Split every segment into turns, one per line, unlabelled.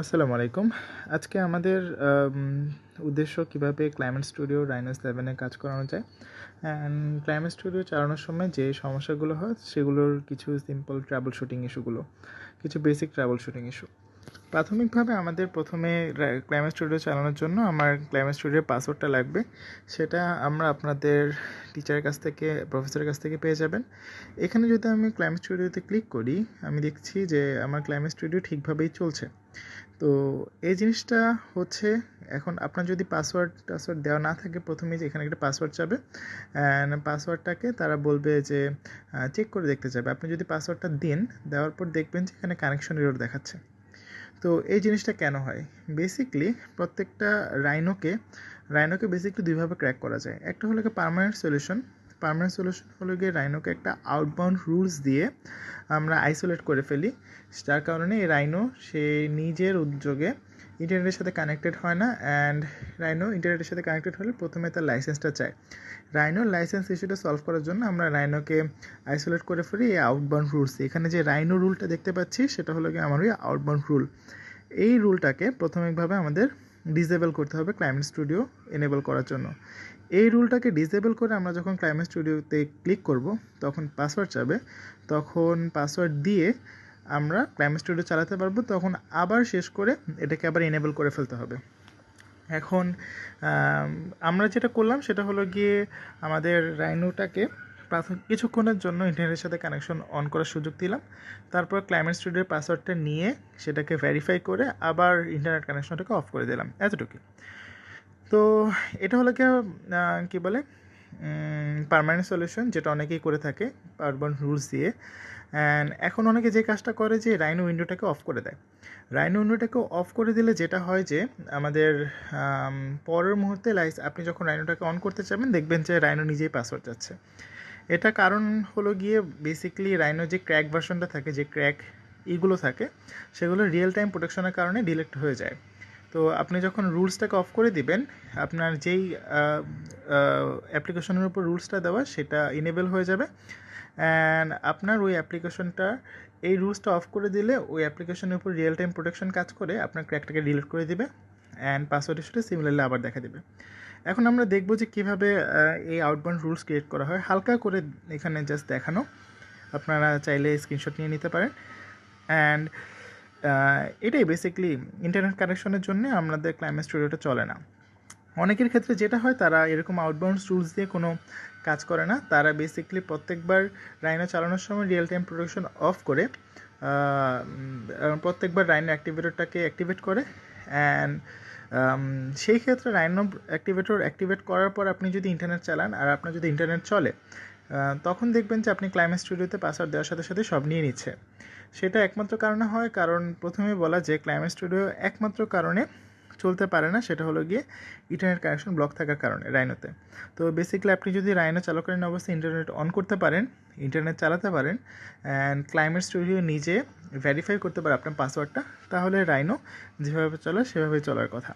আসসালামু আলাইকুম। আজকে আমাদের উদ্দেশ্য কীভাবে ক্লাইমেট স্টুডিও রাইনোস সেভেনে কাজ করানো যায়। অ্যান্ড ক্লাইমেট স্টুডিও চালানোর সময় যে সমস্যাগুলো হয়, সেগুলোর কিছু সিম্পল ট্রাভেল শুটিং ইস্যুগুলো কিছু বেসিক ট্রাভেল শুটিং ইস্যু প্রাথমিকভাবে আমাদের প্রথমে ক্লাইমেট স্টুডিও চালানোর জন্য আমার ক্লাইমেট স্টুডিওর পাসওয়ার্ডটা লাগবে। সেটা আমরা আপনাদের টিচারের কাছ থেকে প্রফেসরের কাছ থেকে পেয়ে যাবেন। এখানে যদি আমি ক্লাইমেট স্টুডিওতে ক্লিক করি, আমি দেখছি যে আমার ক্লাইমেট স্টুডিও ঠিকভাবেই চলছে। তো এই জিনিসটা হচ্ছে, এখন আপনার যদি পাসওয়ার্ড টাসওয়ার্ড দেওয়া না থাকে, প্রথমেই যে এখানে একটা পাসওয়ার্ড চাবে অ্যান্ড পাসওয়ার্ডটাকে তারা বলবে যে চেক করে দেখতে চাবে আপনি যদি পাসওয়ার্ডটা দিন, দেওয়ার পর দেখবেন যে এখানে কানেকশন এরর দেখাচ্ছে। তো এই জিনিসটা কেন হয়? বেসিকলি প্রত্যেকটা রাইনোকে রাইনোকে বেসিকলি দুইভাবে ক্র্যাক করা যায়। একটা হলো পারমানেন্ট সলিউশন পারমানেন্ট সলিউশন হলো গিয়ে রাইনোকে একটা আউটবাউন্ড রুলস দিয়ে আমরা আইসোলেট করে ফেলি। যার কারণে এই রাইনো সে নিজের উদ্যোগে ইন্টারনেটের সাথে কানেক্টেড হয় না অ্যান্ড রাইনো ইন্টারনেটের সাথে কানেক্টেড হলে প্রথমে তার লাইসেন্সটা চায়। রাইনোর লাইসেন্স ইস্যুটা সলভ করার জন্য আমরা রাইনোকে আইসোলেট করে ফেলি এই আউটবাউন্ড রুলস এখানে যে রাইনো রুলটা দেখতে পাচ্ছি সেটা হলো গিয়ে আমার ওই আউটবাউন্ড রুল এই রুলটাকে প্রাথমিকভাবে আমাদের ডিসেবল করতে হবে ক্লাইমেট স্টুডিও এনেবল করার জন্য। এই রুলটাকে ডিসেবল করে আমরা যখন ক্লাইমেট স্টুডিওতে ক্লিক করব, তখন পাসওয়ার্ড চাবে। তখন পাসওয়ার্ড দিয়ে আমরা ক্লাইমেট স্টুডিও চালাতে পারব। তখন আবার শেষ করে এটাকে আবার এনেবল করে ফেলতে হবে। এখন আমরা যেটা করলাম সেটা হলো গিয়ে আমাদের রাইনোটাকে প্রাথমিক কিছুক্ষণের জন্য ইন্টারনেটের সাথে কানেকশন অন করার সুযোগ দিলাম। তারপর ক্লাইমেট স্টুডিওর পাসওয়ার্ডটা নিয়ে সেটাকে ভেরিফাই করে আবার ইন্টারনেট কানেকশনটাকে অফ করে দিলাম, এতটুকুই। তো এটা হলো কি কী বলে পারমানেন্ট সলিউশন যেটা অনেকেই করে থাকে পারবন রুলস দিয়ে। অ্যান্ড এখন অনেকে যে কাজটা করে যে রাইনো উইন্ডোটাকে অফ করে দেয়। রাইনো উইন্ডোটাকে অফ করে দিলে যেটা হয় যে, আমাদের পরের মুহূর্তে লাইস আপনি যখন রাইনোটাকে অন করতে চাবেন দেখবেন যে রাইনো নিজেই পাসওয়ার্ড যাচ্ছে। এটা কারণ হলো গিয়ে বেসিক্যালি রাইনো যে ক্র্যাক ভার্সনটা থাকে, যে ক্র্যাক ইগুলো থাকে, সেগুলো রিয়েল টাইম প্রোটেকশনের কারণে ডিলেক্ট হয়ে যায়। তো আপনি যখন রুলসটাকে অফ করে দিবেন, আপনার যেই অ্যাপ্লিকেশনের উপর রুলসটা দেওয়া, সেটা ইনেবল হয়ে যাবে। অ্যান্ড আপনার ওই অ্যাপ্লিকেশনটা এই রুলসটা অফ করে দিলে, ওই অ্যাপ্লিকেশনের উপর রিয়েল টাইম প্রোটেকশন কাজ করে, আপনার ক্র্যাকটাকে ডিলিট করে দিবে। অ্যান্ড পাসওয়ার্ড হিসেবে সিমিলারলি আবার দেখা দেবে। এখন আমরা দেখব যে কীভাবে এই আউটবাউন্ড রুলস ক্রিয়েট করা হয়। হালকা করে এখানে জাস্ট দেখানো। আপনারা চাইলে স্ক্রিনশট নিয়ে নিতে পারেন। অ্যান্ড এটাই বেসিকলি ইন্টারনেট কানেকশনের জন্য আমাদের ক্লাইমেট স্টুডিওটা চলে না। অনেকের ক্ষেত্রে যেটা হয়, তারা এরকম আউটবাউন্ড রুলস দিয়ে কোনো কাজ করে না। তারা বেসিকলি প্রত্যেকবার রাইনো চালানোর সময় রিয়েল টাইম প্রোডাকশন অফ করে। প্রত্যেকবার রাইনো অ্যাক্টিভেটরটাকে অ্যাক্টিভেট করে। অ্যান্ড সেই ক্ষেত্রে রাইনো অ্যাক্টিভেটর অ্যাক্টিভেট করার পর আপনি যদি ইন্টারনেট চালান আর আপনার যদি ইন্টারনেট চলে তখন দেখবেন যে আপনি ক্লাইমেট স্টুডিওতে পাসওয়ার্ড দেওয়ার সাথে সাথে সব নিয়ে নিচ্ছে। সেটা একমাত্র কারণে হয়, কারণ প্রথমে বলা যে ক্লাইমেট স্টুডিও একমাত্র কারণে চলতে পারে না সেটা হলো গিয়ে ইন্টারনেট কানেকশন ব্লক থাকার কারণে রাইনোতে। তো বেসিক্যালি আপনি যদি রাইনো চালকালীন অবস্থায় ইন্টারনেট অন করতে পারেন ইন্টারনেট চালাতে পারেন অ্যান্ড ক্লাইমেট স্টুডিও নিজে ভেরিফাই করতে পারে আপনার পাসওয়ার্ডটা তাহলে রাইনো যেভাবে চলে সেভাবে চলার কথা।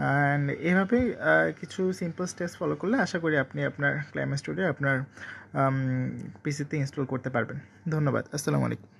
অ্যান্ড এভাবেই আহ, কিছু সিম্পল স্টেপস ফলো করলে আশা করি আপনি আপনার ক্লাইমেট স্টুডিও আপনার পিসিতে ইনস্টল করতে পারবেন। ধন্যবাদ। আসসালামু আলাইকুম।